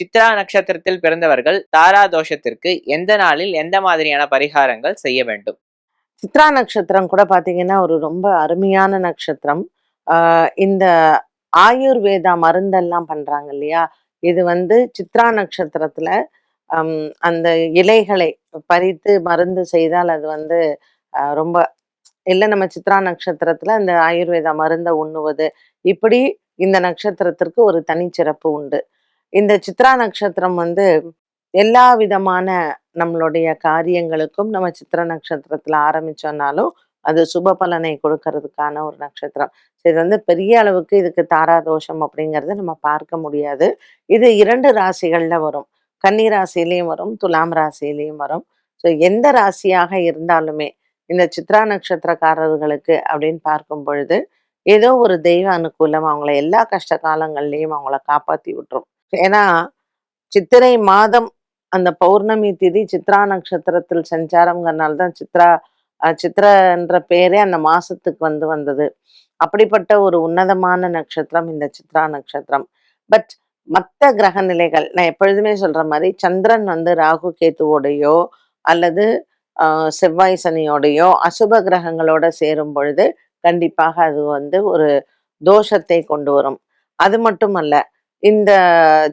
சித்ரா நட்சத்திரத்தில் பிறந்தவர்கள் தாரா தோஷத்திற்கு எந்த நாளில் எந்த மாதிரியான பரிகாரங்கள் செய்ய வேண்டும்? சித்ரா நட்சத்திரம் கூட பாத்தீங்கன்னா ஒரு ரொம்ப அருமையான நட்சத்திரம். ஆஹ் இந்த ஆயுர்வேதா மருந்தெல்லாம் பண்றாங்க இல்லையா? இது வந்து சித்ரா நட்சத்திரத்துல ஹம், அந்த இலைகளை பறித்து மருந்து செய்தால் அது வந்து ஆஹ் ரொம்ப இல்லை நம்ம சித்ரா நட்சத்திரத்துல அந்த ஆயுர்வேதா மருந்தை உண்ணுவது. இப்படி இந்த நட்சத்திரத்திற்கு ஒரு தனிச்சிறப்பு உண்டு. இந்த சித்ரா நட்சத்திரம் வந்து எல்லா விதமான நம்மளுடைய காரியங்களுக்கும் நம்ம சித்திர நட்சத்திரத்துல ஆரம்பிச்சோம்னாலும் அது சுப பலனை கொடுக்கறதுக்கான ஒரு நட்சத்திரம். இது வந்து பெரிய அளவுக்கு இதுக்கு தாரா தோஷம் அப்படிங்கறத நம்ம பார்க்க முடியாது. இது இரண்டு ராசிகள்ல வரும். கன்னி ராசியிலையும் வரும் துலாம் ராசியிலையும் வரும். ஸோ எந்த ராசியாக இருந்தாலுமே இந்த சித்ரா நட்சத்திரக்காரர்களுக்கு அப்படின்னு பார்க்கும் பொழுது ஏதோ ஒரு தெய்வ அனுகூலம் அவங்கள எல்லா கஷ்ட காலங்கள்லயும் அவங்கள காப்பாத்தி விட்டுரும். ஏன்னா சித்திரை மாதம் அந்த பௌர்ணமி திதி சித்ரா நட்சத்திரத்தில் சஞ்சாரம்ங்கிறனால தான் சித்ரா சித்ரன்ற பேரே அந்த மாசத்துக்கு வந்து வந்தது. அப்படிப்பட்ட ஒரு உன்னதமான நட்சத்திரம் இந்த சித்ரா நட்சத்திரம். பட் மற்ற கிரக நிலைகள் நான் எப்பொழுதுமே சொல்ற மாதிரி சந்திரன் வந்து ராகு கேத்துவோடையோ அல்லது செவ்வாய் சனியோடையோ அசுப கிரகங்களோட சேரும் பொழுது கண்டிப்பாக அது வந்து ஒரு தோஷத்தை கொண்டு வரும். அது மட்டுமல்ல இந்த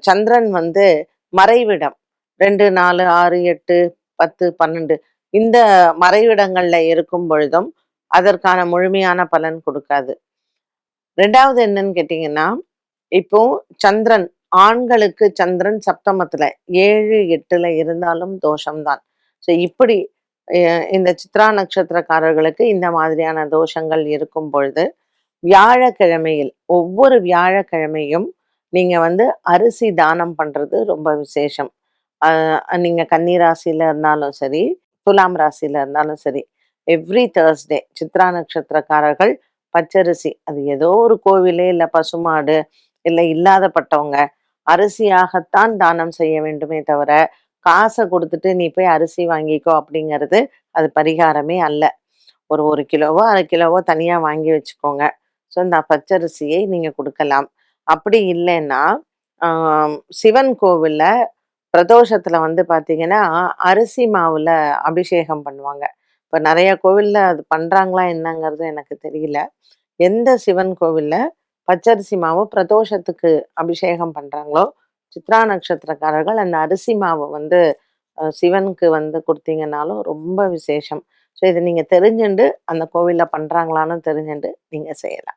சந்திரன் வந்து மறைவிடம். ரெண்டு நாலு ஆறு எட்டு பத்து பன்னெண்டு. இந்த மறைவிடங்கள்ல இருக்கும் பொழுதும் அதற்கான முழுமையான பலன் கொடுக்காது. ரெண்டாவது என்னன்னு கேட்டிங்கன்னா இப்போ சந்திரன் ஆண்களுக்கு சந்திரன் சப்தமத்துல ஏழு எட்டுல இருந்தாலும் தோஷம்தான். ஸோ இப்படி இந்த சித்ரா நட்சத்திரக்காரர்களுக்கு இந்த மாதிரியான தோஷங்கள் இருக்கும் பொழுது வியாழக்கிழமையில் ஒவ்வொரு வியாழக்கிழமையும் நீங்கள் வந்து அரிசி தானம் பண்ணுறது ரொம்ப விசேஷம். நீங்கள் கன்னி ராசியில இருந்தாலும் சரி துலாம் ராசியில் இருந்தாலும் சரி எவ்ரி தேர்ஸ்டே சித்ரா நட்சத்திரக்காரர்கள் பச்சரிசி அது ஏதோ ஒரு கோவிலே இல்லை பசுமாடு இல்லை இல்லாதப்பட்டவங்க அரிசியாகத்தான் தானம் செய்ய வேண்டுமே தவிர காசை கொடுத்துட்டு நீ போய் அரிசி வாங்கிக்கோ அப்படிங்கிறது அது பரிகாரமே அல்ல. ஒரு ஒரு கிலோவோ அரை கிலோவோ தனியாக வாங்கி வச்சுக்கோங்க. ஸோ இந்த பச்சரிசியை நீங்கள் கொடுக்கலாம். அப்படி இல்லைன்னா சிவன் கோவில்ல பிரதோஷத்துல வந்து பாத்தீங்கன்னா அரிசி மாவுல அபிஷேகம் பண்ணுவாங்க. இப்போ நிறைய கோவில்ல அது பண்றாங்களா என்னங்கிறது எனக்கு தெரியல. எந்த சிவன் கோவில்ல பச்சரிசி மாவு பிரதோஷத்துக்கு அபிஷேகம் பண்றாங்களோ சித்ரா நட்சத்திரக்காரர்கள் அந்த அரிசி மாவு வந்து சிவனுக்கு வந்து கொடுத்தீங்கன்னாலும் ரொம்ப விசேஷம். ஸோ இதை நீங்கள் தெரிஞ்சுண்டு அந்த கோவில்ல பண்ணுறாங்களான்னு தெரிஞ்சுண்டு நீங்கள் செய்யலாம்.